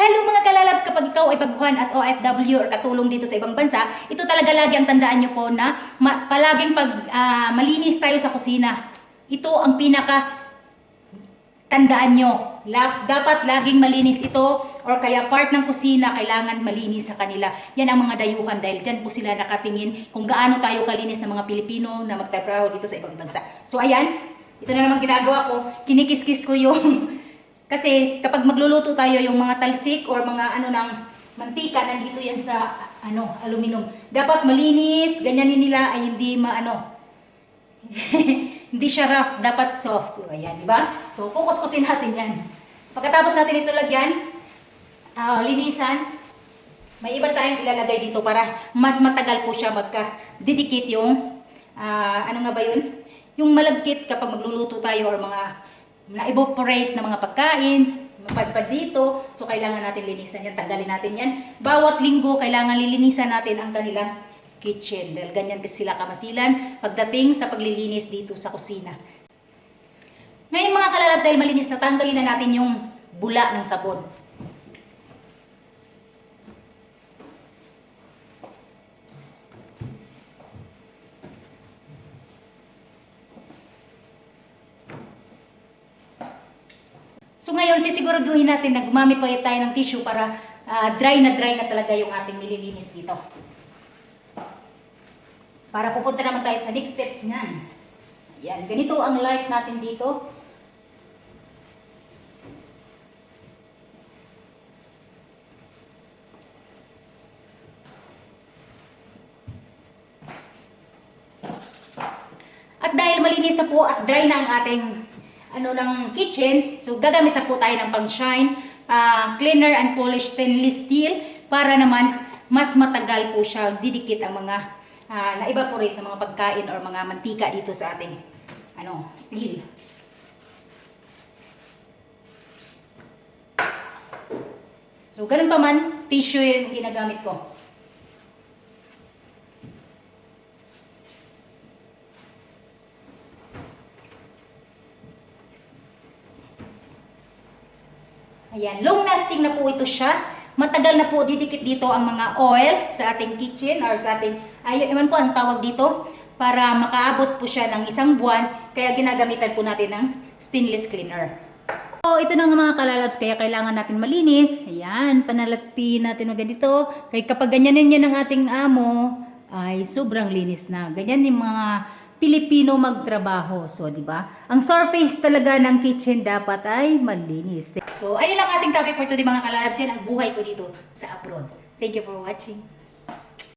Hello mga kalalabs, kapag ikaw ay baguhan as OFW or katulong dito sa ibang bansa, ito talaga lagi ang tandaan nyo po na ma- palaging pag ah, malinis tayo sa kusina. Ito ang pinaka tandaan nyo. La- dapat laging malinis ito or kaya part ng kusina kailangan malinis sa kanila. Yan ang mga dayuhan dahil dyan po sila nakatingin kung gaano tayo kalinis ng mga Pilipino na magtatrabaho dito sa ibang bansa. So ayan, ito na naman ginagawa ko. Kinikis-kis ko yung Kasi kapag magluluto tayo yung mga talsik or mga ano ng mantika, nandito yan sa ano, aluminum. Dapat malinis, ganyanin nila ay hindi maano. hindi siya rough, dapat soft. Ayan, di ba? So, focus-kusin natin yan. Pagkatapos natin ito lagyan, ah, linisan, may iba tayong ilalagay dito para mas matagal po siya magka-didikit yung, ah, ano nga ba yun? Yung malagkit kapag magluluto tayo or mga na-evaporate na mga pagkain, mapadpad dito. So, kailangan natin linisan yan. Tanggalin natin yan. Bawat linggo, kailangan lilinisan natin ang kanilang kitchen. Dahil ganyan kasi sila kamasilan pagdating sa paglilinis dito sa kusina. Ngayon mga kalalabs, dahil malinis na, tanggalin na natin yung bula ng sabon. So ngayon, sisiguraduhin natin na gumamit pa tayo ng tissue para ah, dry na dry na talaga yung ating nililinis dito. Para pupunta naman tayo sa next steps niyan. Ayan, ganito ang life natin dito. At dahil malinis na po at dry na ang ating ano ng kitchen, so gagamit na po tayo ng pang-shine, ah, cleaner and polished stainless steel para naman mas matagal po siya didikit ang mga ah, na-evaporate na mga pagkain or mga mantika dito sa ating ano, steel. So, ganun pa man, tissue yung ginagamit ko. Ayan, long lasting na po ito siya. Matagal na po didikit dito ang mga oil sa ating kitchen or sa ating, ay, ewan ko ang tawag dito, para makaabot po siya ng isang buwan. Kaya ginagamitan po natin ng stainless cleaner. So, ito na nga mga kalalabs, kaya kailangan natin malinis. Ayan, panalati natin ng ganito. Kaya kapag ganyanin yan ng ating amo, ay sobrang linis na. Ganyan yung mga Pilipino magtrabaho. So, di ba? Ang surface talaga ng kitchen dapat ay malinis. So, ayun lang ating topic for today mga kalalabs. Yan ang buhay ko dito sa abroad. Thank you for watching.